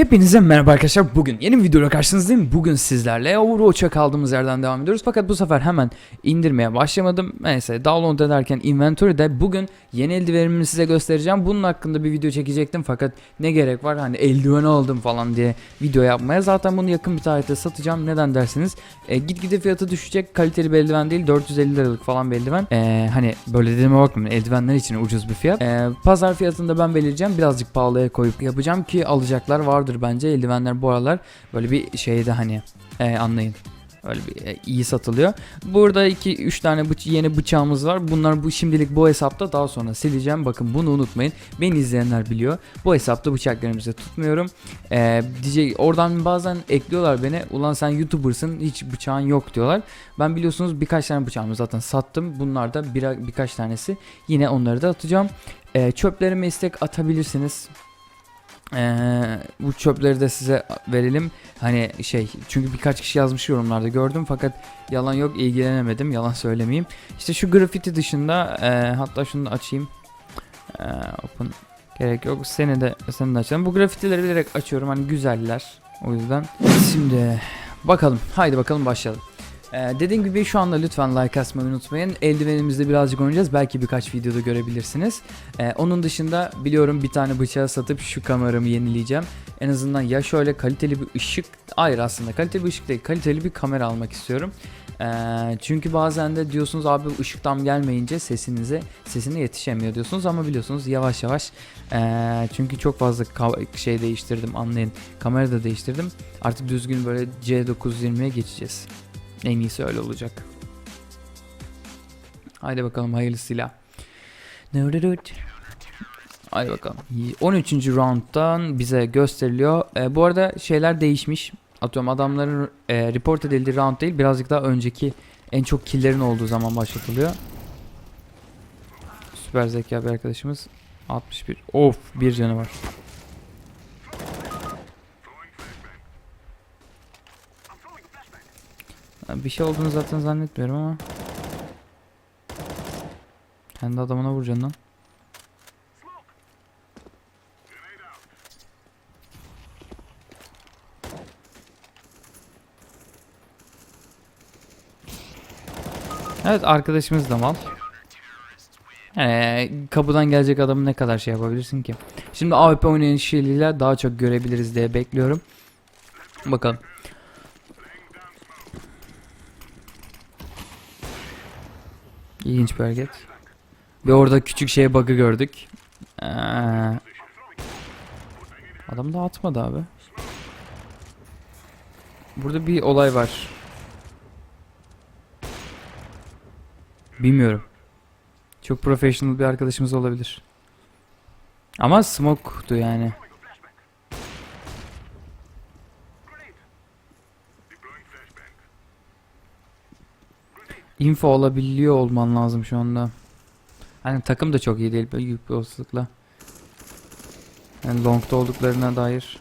Hepinize merhaba arkadaşlar. Bugün yeni bir videoyla karşınızdayım. Bugün sizlerle Overwatch'a kaldığımız yerden devam ediyoruz. Fakat bu sefer hemen indirmeye başlamadım. Neyse download ederken inventory'de bugün yeni eldivenimi size göstereceğim. Bunun hakkında bir video çekecektim fakat ne gerek var hani eldiven aldım falan diye video yapmaya. Zaten bunu yakın bir tarihte satacağım. Neden dersiniz? E, gitgide fiyatı düşecek. Kaliteli bir eldiven değil. 450 liralık falan bir eldiven. E, hani böyle dediğime bakmayın. Eldivenler için ucuz bir fiyat. E, pazar fiyatında ben belirleyeceğim. Birazcık pahalıya koyup yapacağım ki alacaklar vardır bence. Eldivenler bu aralar böyle bir şeyde hani e, anlayın. Öyle bir e, iyi satılıyor. Burada 2 3 tane bıç- yeni bıçağımız var. Bunlar bu şimdilik bu hesapta daha sonra sileceğim. Bakın bunu unutmayın. Beni izleyenler biliyor. Bu hesapta bıçaklarımızı tutmuyorum. Ee, diyecek oradan bazen ekliyorlar beni. Ulan sen YouTuber'sın hiç bıçağın yok diyorlar. Ben biliyorsunuz birkaç tane bıçağımı zaten sattım. Bunlar da bir, birkaç tanesi. Yine onları da atacağım. Ee, çöplerime istek atabilirsiniz. Ee, bu çöpleri de size verelim. Hani şey çünkü birkaç kişi yazmış yorumlarda gördüm fakat yalan yok ilgilenemedim yalan söylemeyeyim. İşte şu grafiti dışında e, hatta şunu da açayım. E, open gerek yok. Seni de seni de açalım. Bu grafitileri bilerek açıyorum hani güzeller. O yüzden. Şimdi bakalım. Haydi bakalım başlayalım. Ee, dediğim gibi şu anda lütfen like atmayı unutmayın. Eldivenimizde birazcık oynayacağız. Belki birkaç videoda görebilirsiniz. Ee, onun dışında biliyorum bir tane bıçağı satıp şu kameramı yenileyeceğim. En azından ya şöyle kaliteli bir ışık, hayır aslında kaliteli bir ışık değil, kaliteli bir kamera almak istiyorum. Ee, çünkü bazen de diyorsunuz abi ışık tam gelmeyince sesinize sesine yetişemiyor diyorsunuz ama biliyorsunuz yavaş yavaş ee, çünkü çok fazla şey değiştirdim anlayın kamera da değiştirdim artık düzgün böyle C920'ye geçeceğiz en iyisi öyle olacak haydi bakalım hayırlısıyla Haydi bakalım. 13. round'dan bize gösteriliyor. Ee, bu arada şeyler değişmiş. Atıyorum adamların e, report edildiği round değil birazcık daha önceki en çok killerin olduğu zaman başlatılıyor. Süper zeka bir arkadaşımız. 61. Of bir canı var. Bir şey olduğunu zaten zannetmiyorum ama. Kendi adamına vuracaksın lan. Evet arkadaşımız da mal. Ee, kapıdan gelecek adamı ne kadar şey yapabilirsin ki? Şimdi AWP oynayan kişiyle daha çok görebiliriz diye bekliyorum. Bakalım. İlginç bir hareket. Ve orada küçük şey bug'ı gördük. Ee, adam da atmadı abi. Burada bir olay var. Bilmiyorum. Çok professional bir arkadaşımız olabilir. Ama smoke'tu yani. Info olabiliyor olman lazım şu anda. Hani takım da çok iyi değil büyük bir olasılıkla. Yani long'da olduklarına dair.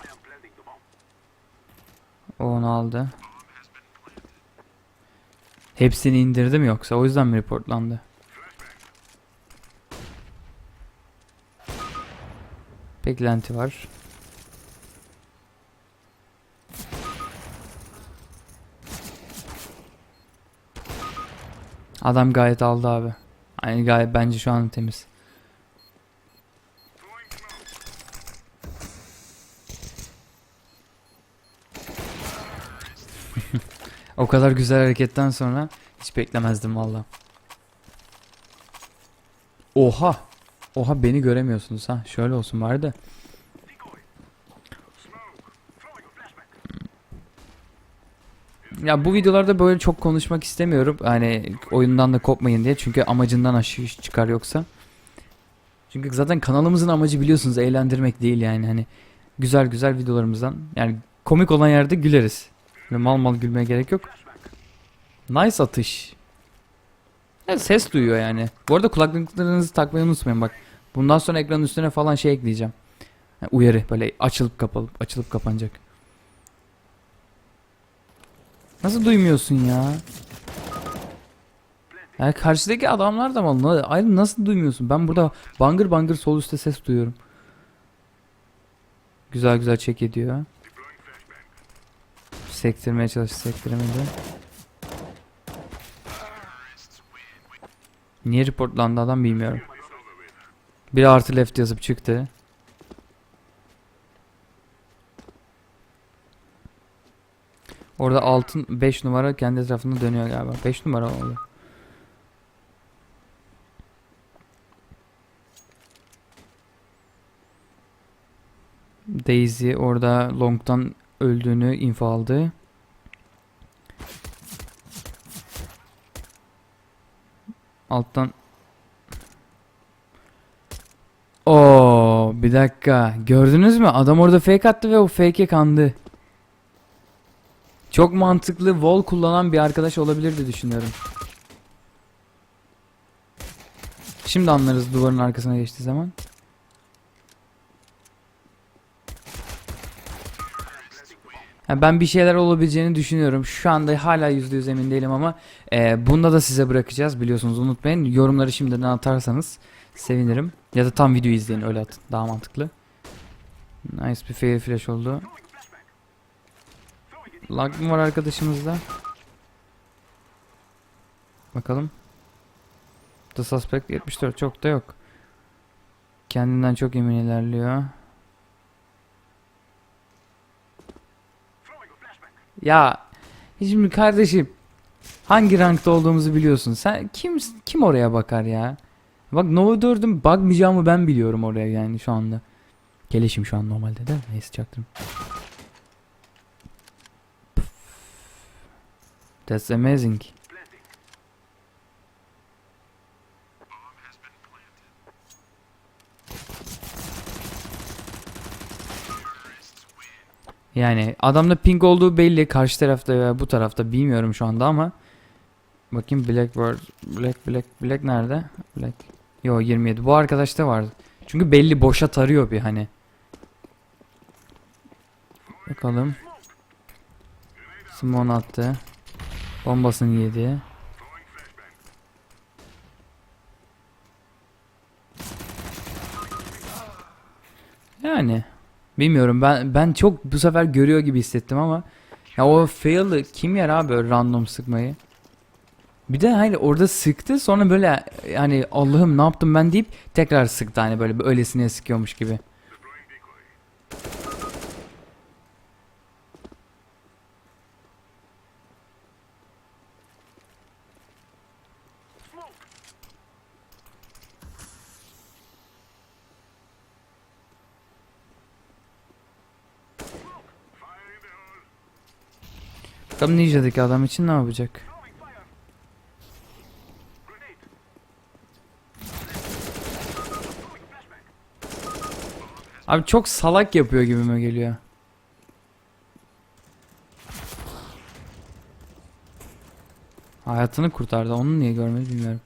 O onu aldı. Hepsini indirdim yoksa o yüzden mi reportlandı? Beklenti var. Adam gayet aldı abi. Yani gayet bence şu an temiz. O kadar güzel hareketten sonra hiç beklemezdim valla. Oha. Oha beni göremiyorsunuz ha. Şöyle olsun bari de. Ya bu videolarda böyle çok konuşmak istemiyorum. Hani oyundan da kopmayın diye. Çünkü amacından aşağı çıkar yoksa. Çünkü zaten kanalımızın amacı biliyorsunuz eğlendirmek değil yani. Hani güzel güzel videolarımızdan. Yani komik olan yerde güleriz. Böyle mal mal gülmeye gerek yok. Nice atış. Ya ses duyuyor yani. Bu arada kulaklıklarınızı takmayı unutmayın bak. Bundan sonra ekranın üstüne falan şey ekleyeceğim. Yani uyarı böyle açılıp kapalıp açılıp kapanacak. Nasıl duymuyorsun ya? Yani karşıdaki adamlar da mal. Ayrı nasıl duymuyorsun? Ben burada bangır bangır sol üstte ses duyuyorum. Güzel güzel çek ediyor. Sektirmeye çalıştı sektiremedi. Niye reportlandı adam bilmiyorum. Bir artı left yazıp çıktı. Orada altın 5 numara kendi etrafında dönüyor galiba. 5 numara oldu. Daisy orada Long'dan öldüğünü info aldı. Alttan Oo, bir dakika. Gördünüz mü? Adam orada fake attı ve o fake'e kandı. Çok mantıklı wall kullanan bir arkadaş olabilirdi düşünüyorum. Şimdi anlarız duvarın arkasına geçtiği zaman. Ha, ben bir şeyler olabileceğini düşünüyorum. Şu anda hala %100 emin değilim ama e, bunda da size bırakacağız biliyorsunuz unutmayın. Yorumları şimdiden atarsanız sevinirim. Ya da tam videoyu izleyin öyle atın. Daha mantıklı. Nice bir fail flash oldu. Lag mı var arkadaşımızda? Bakalım. The Suspect 74 çok da yok. Kendinden çok emin ilerliyor. Ya şimdi kardeşim hangi rankta olduğumuzu biliyorsun. Sen kim kim oraya bakar ya? Bak Nova 4'ün bakmayacağımı ben biliyorum oraya yani şu anda. Gelişim şu an normalde de neyse çaktım. That's amazing. Yani adamda ping olduğu belli. Karşı tarafta veya bu tarafta bilmiyorum şu anda ama bakayım Blackbird Black Black Black nerede? Black. Yo 27. Bu arkadaşta vardı. Çünkü belli boşa tarıyor bir hani. Bakalım. Simon attı. Bombasını yedi. Yani bilmiyorum ben ben çok bu sefer görüyor gibi hissettim ama ya o fail'ı kim yer abi böyle random sıkmayı? Bir de hani orada sıktı sonra böyle hani Allah'ım ne yaptım ben deyip tekrar sıktı hani böyle öylesine sıkıyormuş gibi. Bakalım Ninja'daki adam için ne yapacak? Abi çok salak yapıyor gibime geliyor. Hayatını kurtardı. Onu niye görmedi bilmiyorum.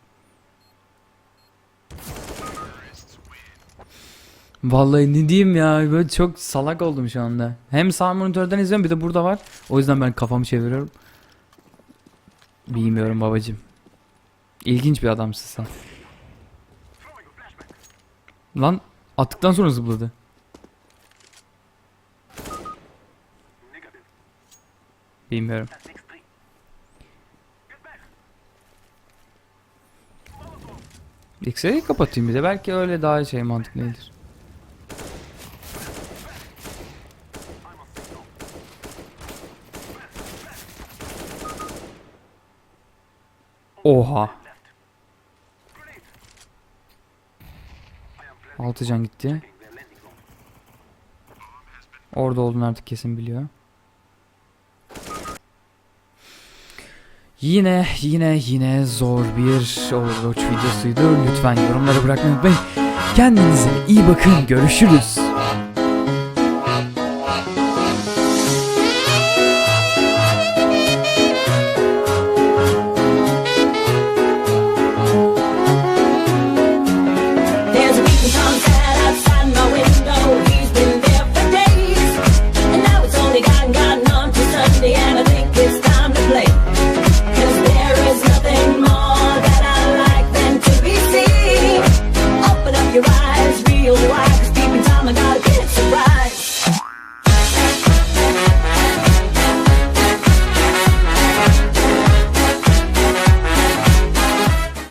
Vallahi ne diyeyim ya böyle çok salak oldum şu anda. Hem sağ monitörden izliyorum bir de burada var. O yüzden ben kafamı çeviriyorum. Bilmiyorum babacım. İlginç bir adamsın sen. Lan attıktan sonra zıpladı. Bilmiyorum. X'e kapatayım bir de belki öyle daha şey mantıklıdır. Oha. Altı can gitti. Orada olduğunu artık kesin biliyor. Yine yine yine zor bir Overwatch videosuydu. Lütfen yorumlara bırakmayı unutmayın. Kendinize iyi bakın. Görüşürüz.